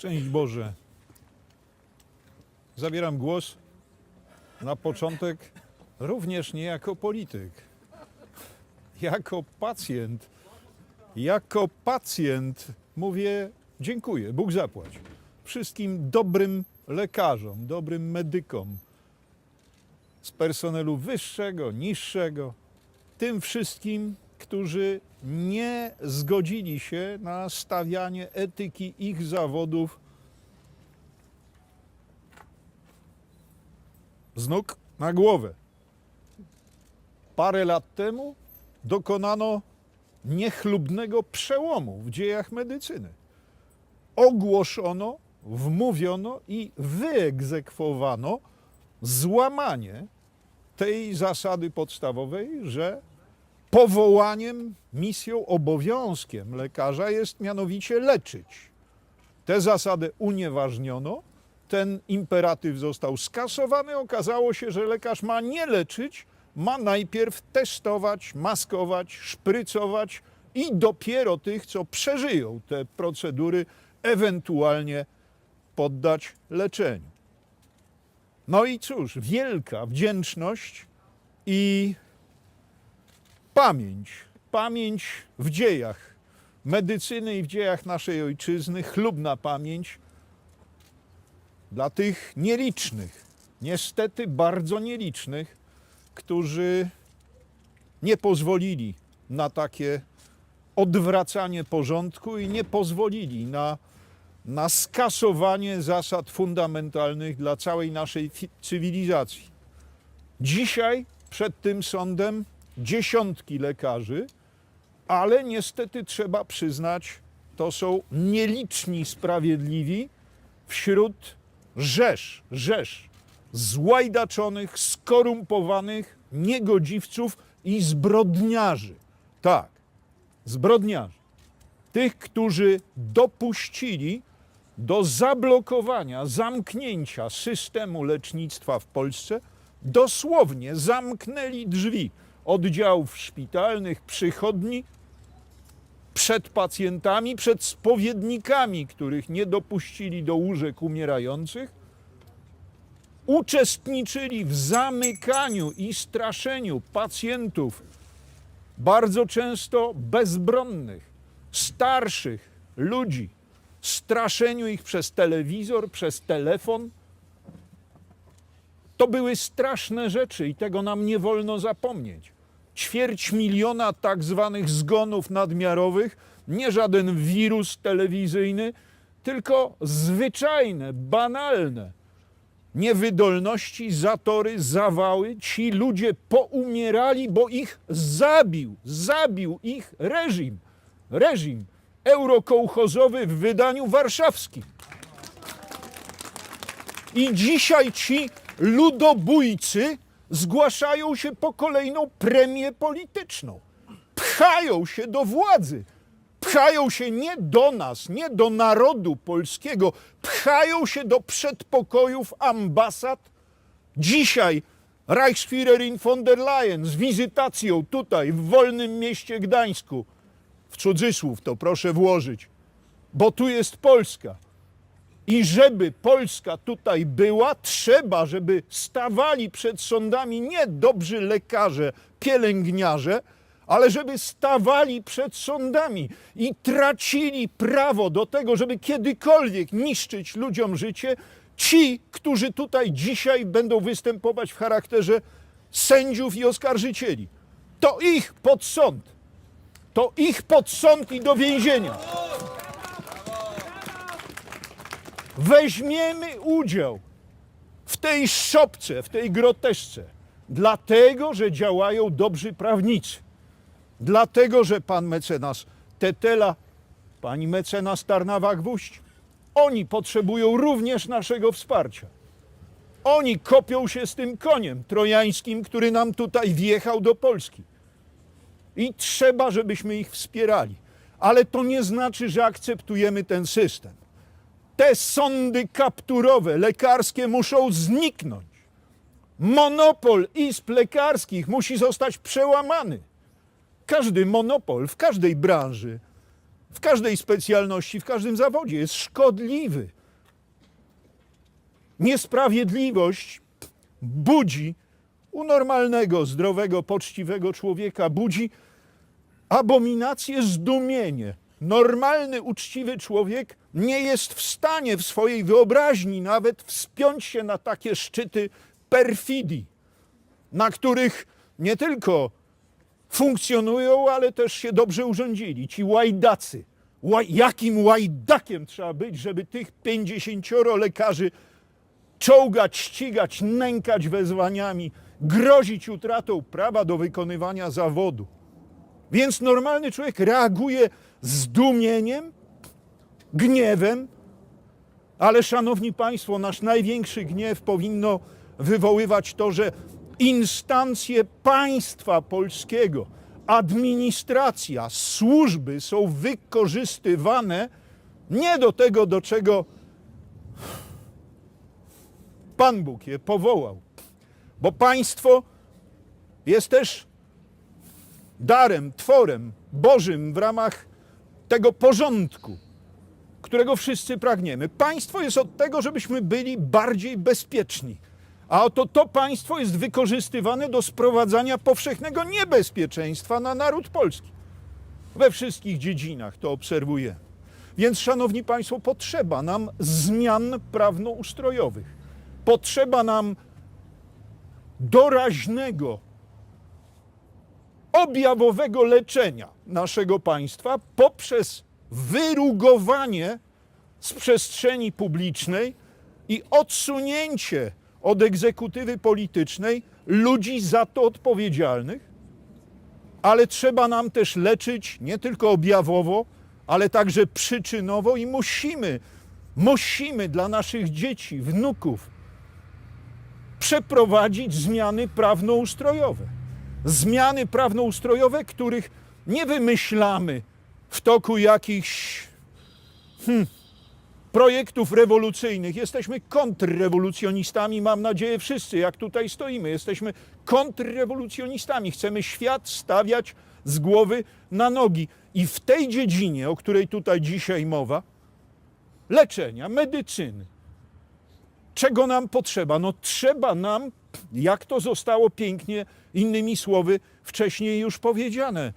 Szczęść Boże. Zabieram głos na początek również nie jako polityk, jako pacjent. Jako pacjent mówię dziękuję, Bóg zapłać. Wszystkim dobrym lekarzom, dobrym medykom z personelu wyższego, niższego, tym wszystkim, którzy nie zgodzili się na stawianie etyki ich zawodów z nóg na głowę. Parę lat temu dokonano niechlubnego przełomu w dziejach medycyny. Ogłoszono, wmówiono i wyegzekwowano złamanie tej zasady podstawowej, że powołaniem, misją, obowiązkiem lekarza jest mianowicie leczyć. Tę zasadę unieważniono, ten imperatyw został skasowany. Okazało się, że lekarz ma nie leczyć, ma najpierw testować, maskować, szprycować i dopiero tych, co przeżyją te procedury, ewentualnie poddać leczeniu. No i cóż, wielka wdzięczność i pamięć, pamięć w dziejach medycyny i w dziejach naszej ojczyzny, chlubna pamięć dla tych nielicznych, niestety bardzo nielicznych, którzy nie pozwolili na takie odwracanie porządku i nie pozwolili na, na skasowanie zasad fundamentalnych dla całej naszej cywilizacji. Dzisiaj przed tym sądem dziesiątki lekarzy, ale niestety trzeba przyznać, to są nieliczni sprawiedliwi wśród rzesz, rzesz złajdaczonych, skorumpowanych niegodziwców i zbrodniarzy. Tak, zbrodniarzy. Tych, którzy dopuścili do zablokowania, zamknięcia systemu lecznictwa w Polsce, dosłownie zamknęli drzwi oddziałów szpitalnych, przychodni przed pacjentami, przed spowiednikami, których nie dopuścili do łóżek umierających, uczestniczyli w zamykaniu i straszeniu pacjentów, bardzo często bezbronnych, starszych ludzi, straszeniu ich przez telewizor, przez telefon. To były straszne rzeczy i tego nam nie wolno zapomnieć. Ćwierć miliona tak zwanych zgonów nadmiarowych, nie żaden wirus telewizyjny, tylko zwyczajne, banalne niewydolności, zatory, zawały. Ci ludzie poumierali, bo ich zabił, zabił ich reżim. Reżim eurokołchozowy w wydaniu warszawskim. I dzisiaj ci ludobójcy zgłaszają się po kolejną premię polityczną. Pchają się do władzy. Pchają się nie do nas, nie do narodu polskiego, pchają się do przedpokojów ambasad. Dzisiaj Reichsführerin von der Leyen z wizytacją tutaj w wolnym mieście Gdańsku, w cudzysłów to proszę włożyć, bo tu jest Polska. I żeby Polska tutaj była, trzeba, żeby stawali przed sądami nie dobrzy lekarze, pielęgniarze, ale żeby stawali przed sądami i tracili prawo do tego, żeby kiedykolwiek niszczyć ludziom życie, ci, którzy tutaj dzisiaj będą występować w charakterze sędziów i oskarżycieli. To ich pod sąd. To ich pod sąd i do więzienia. Weźmiemy udział w tej szopce, w tej groteszce, dlatego, że działają dobrzy prawnicy, dlatego, że pan mecenas Tetela, pani mecenas Tarnawa-Gwóźdź, oni potrzebują również naszego wsparcia. Oni kopią się z tym koniem trojańskim, który nam tutaj wjechał do Polski. I trzeba, żebyśmy ich wspierali. Ale to nie znaczy, że akceptujemy ten system te sądy kapturowe, lekarskie muszą zniknąć. Monopol izb lekarskich musi zostać przełamany. Każdy monopol w każdej branży w każdej specjalności, w każdym zawodzie jest szkodliwy. Niesprawiedliwość budzi u normalnego, zdrowego, poczciwego człowieka, budzi abominację, zdumienie. Normalny, uczciwy człowiek nie jest w stanie w swojej wyobraźni nawet wspiąć się na takie szczyty perfidii, na których nie tylko funkcjonują, ale też się dobrze urządzili. Ci łajdacy. Łaj, jakim łajdakiem trzeba być, żeby tych pięćdziesięcioro lekarzy czołgać, ścigać, nękać wezwaniami, grozić utratą prawa do wykonywania zawodu. Więc normalny człowiek reaguje zdumieniem, gniewem, ale szanowni Państwo, nasz największy gniew powinno wywoływać to, że instancje państwa polskiego, administracja, służby są wykorzystywane nie do tego, do czego Pan Bóg je powołał. Bo państwo jest też darem, tworem Bożym w ramach tego porządku, którego wszyscy pragniemy. Państwo jest od tego, żebyśmy byli bardziej bezpieczni. A oto to państwo jest wykorzystywane do sprowadzania powszechnego niebezpieczeństwa na naród polski. We wszystkich dziedzinach to obserwujemy. Więc, szanowni państwo, potrzeba nam zmian prawnoustrojowych. Potrzeba nam doraźnego, objawowego leczenia naszego państwa poprzez wyrugowanie z przestrzeni publicznej i odsunięcie od egzekutywy politycznej ludzi za to odpowiedzialnych, ale trzeba nam też leczyć nie tylko objawowo, ale także przyczynowo i musimy, musimy dla naszych dzieci, wnuków przeprowadzić zmiany prawnoustrojowe. Zmiany prawnoustrojowe, których nie wymyślamy w toku jakichś hmm, projektów rewolucyjnych. Jesteśmy kontrrewolucjonistami, mam nadzieję, wszyscy, jak tutaj stoimy. Jesteśmy kontrrewolucjonistami. Chcemy świat stawiać z głowy na nogi. I w tej dziedzinie, o której tutaj dzisiaj mowa, leczenia, medycyny, czego nam potrzeba? No trzeba nam, jak to zostało pięknie innymi słowy wcześniej już powiedziane,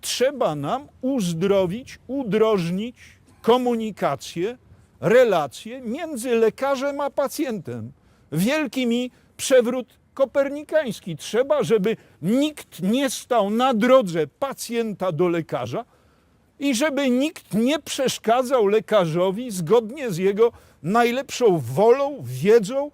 trzeba nam uzdrowić, udrożnić komunikację, relacje między lekarzem a pacjentem. Wielki mi przewrót kopernikański. Trzeba, żeby nikt nie stał na drodze pacjenta do lekarza i żeby nikt nie przeszkadzał lekarzowi zgodnie z jego najlepszą wolą, wiedzą,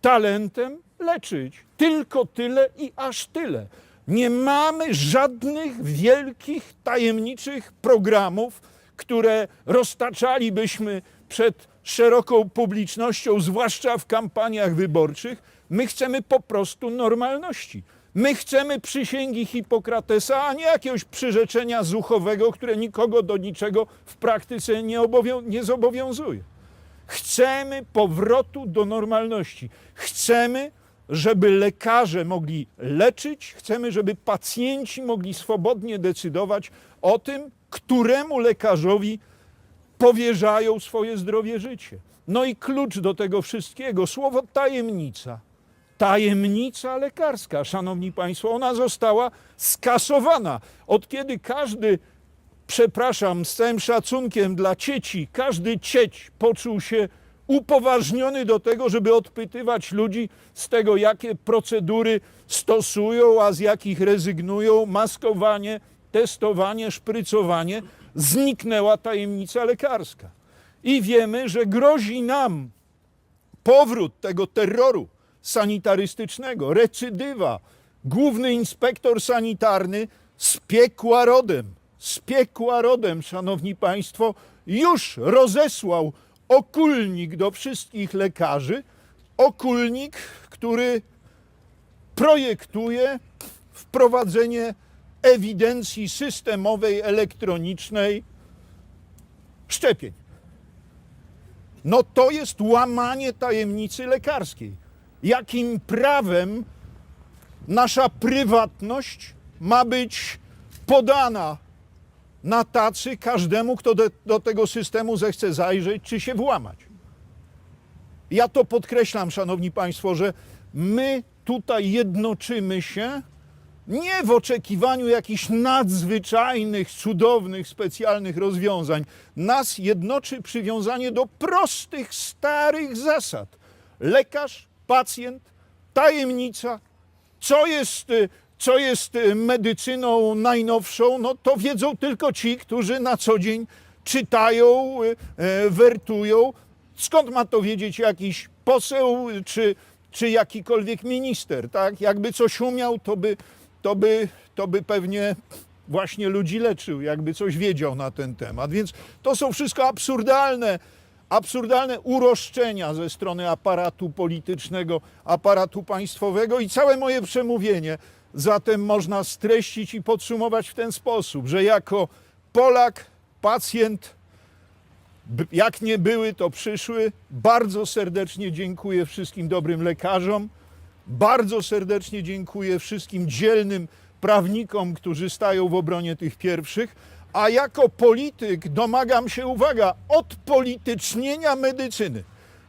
talentem leczyć. Tylko tyle i aż tyle. Nie mamy żadnych wielkich, tajemniczych programów, które roztaczalibyśmy przed szeroką publicznością, zwłaszcza w kampaniach wyborczych. My chcemy po prostu normalności. My chcemy przysięgi Hipokratesa, a nie jakiegoś przyrzeczenia zuchowego, które nikogo do niczego w praktyce nie, nie zobowiązuje. Chcemy powrotu do normalności. Chcemy, żeby lekarze mogli leczyć, chcemy, żeby pacjenci mogli swobodnie decydować o tym, któremu lekarzowi powierzają swoje zdrowie życie. No i klucz do tego wszystkiego słowo tajemnica. Tajemnica lekarska, szanowni państwo, ona została skasowana. Od kiedy każdy przepraszam, z całym szacunkiem dla cieci, każdy cieć poczuł się upoważniony do tego, żeby odpytywać ludzi z tego, jakie procedury stosują, a z jakich rezygnują, maskowanie, testowanie, szprycowanie, zniknęła tajemnica lekarska. I wiemy, że grozi nam powrót tego terroru sanitarystycznego, recydywa. Główny inspektor sanitarny z piekła rodem, z piekła rodem, szanowni państwo, już rozesłał okulnik do wszystkich lekarzy. Okulnik, który projektuje wprowadzenie ewidencji systemowej, elektronicznej szczepień. No to jest łamanie tajemnicy lekarskiej. Jakim prawem nasza prywatność ma być podana na tacy każdemu, kto do, do tego systemu zechce zajrzeć czy się włamać. Ja to podkreślam, szanowni państwo, że my tutaj jednoczymy się nie w oczekiwaniu jakichś nadzwyczajnych, cudownych, specjalnych rozwiązań. Nas jednoczy przywiązanie do prostych, starych zasad. Lekarz, pacjent, tajemnica, co jest, y, co jest y, medycyną najnowszą, no to wiedzą tylko ci, którzy na co dzień czytają, y, e, wertują. Skąd ma to wiedzieć jakiś poseł czy, czy jakikolwiek minister, tak? Jakby coś umiał, to by, to by, to by pewnie właśnie ludzi leczył, jakby coś wiedział na ten temat. Więc to są wszystko absurdalne, absurdalne uroszczenia ze strony aparatu politycznego, aparatu państwowego i całe moje przemówienie zatem można streścić i podsumować w ten sposób, że jako Polak, pacjent, jak nie były, to przyszły. Bardzo serdecznie dziękuję wszystkim dobrym lekarzom. Bardzo serdecznie dziękuję wszystkim dzielnym prawnikom, którzy stają w obronie tych pierwszych. A jako polityk domagam się, uwaga, odpolitycznienia medycyny.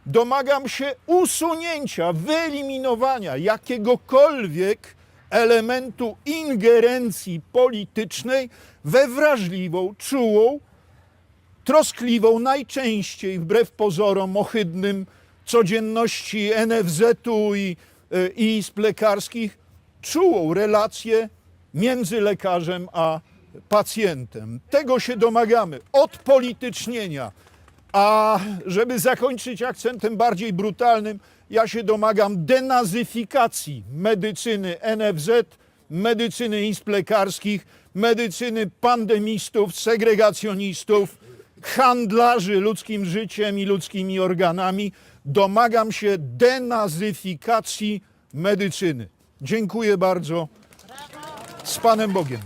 Domagam się usunięcia, wyeliminowania jakiegokolwiek elementu ingerencji politycznej we wrażliwą, czułą, troskliwą, najczęściej wbrew pozorom ohydnym codzienności NFZ-u i, e, i izb lekarskich, czułą relację między lekarzem a pacjentem. Tego się domagamy, odpolitycznienia. A żeby zakończyć akcentem bardziej brutalnym, ja się domagam denazyfikacji medycyny NFZ, medycyny izb lekarskich, medycyny pandemistów, segregacjonistów, handlarzy ludzkim życiem i ludzkimi organami. Domagam się denazyfikacji medycyny. Dziękuję bardzo. Z Panem Bogiem.